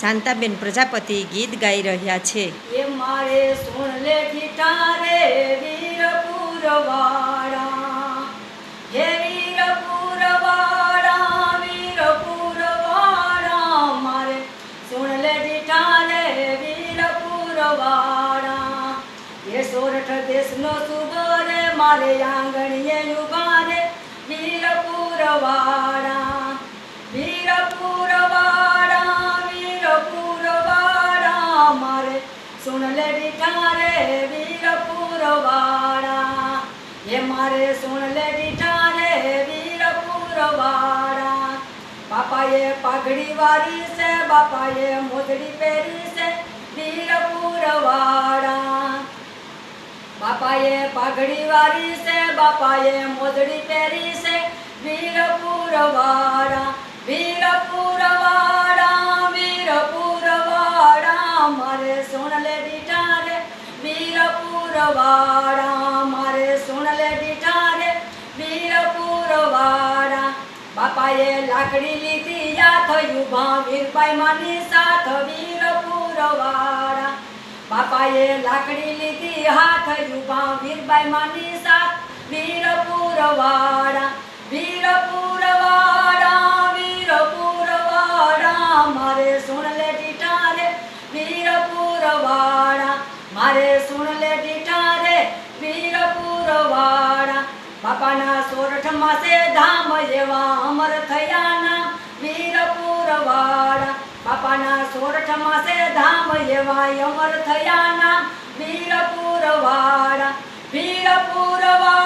શાંતાબેન પ્રજાપતિ ગીત ગાઈ રહ્યા છે. એ મારે સુણ લે ગીટારે વીરપુરવાળા હે વીરપુરવાળા વીરપુરવાળા મારે સુણ લે ગીટારે વીરપુરવાળા એ સોરઠ દેશનો સુગોરે, મારે આંગણીએ યુગારે વીરપુરવાળા મારે સુણ લે વીરપુર વાળા એ મારે સુણ લે વીરપુર વીરપુરવાળા બાપાએ પાઘડી વારી છે, બાપાએ મોદડી પહેરી છે વીરપુરવાળા બાપાએ પાઘડી વારી છે, બાપાએ મોદડી પહેરી છે વીરપુરવાળા વીરપુરવાળા વીરપુરવાળા, મારે સુણલે સોનલે દીઠારે વીરપુરવાળા. બાપાએ લાકડી લીધી યા થયું ભાવીરભાઈ માની સાથ વીરપુરવાળા. બાપાએ લાકડી લીધી હાથ યુભા વીરબાઈ માની સાથ વીરપુરવાળા. વીરપુરવાળા વીરપુરવાળા, મારે સુણલે લે ડીઠારે વીરપુરવાળા. મારે સુણ લે ડીઠારે વીરપુરવાળા. બાપાના સોરઠમાં છે ધામ એવા અમર થયાના વીરપુરવાળા. બાપાના સોરઠમાં છે ધામ એવા અમર થયાના વીરપુર વાળા વીરપુરવાળા. મારે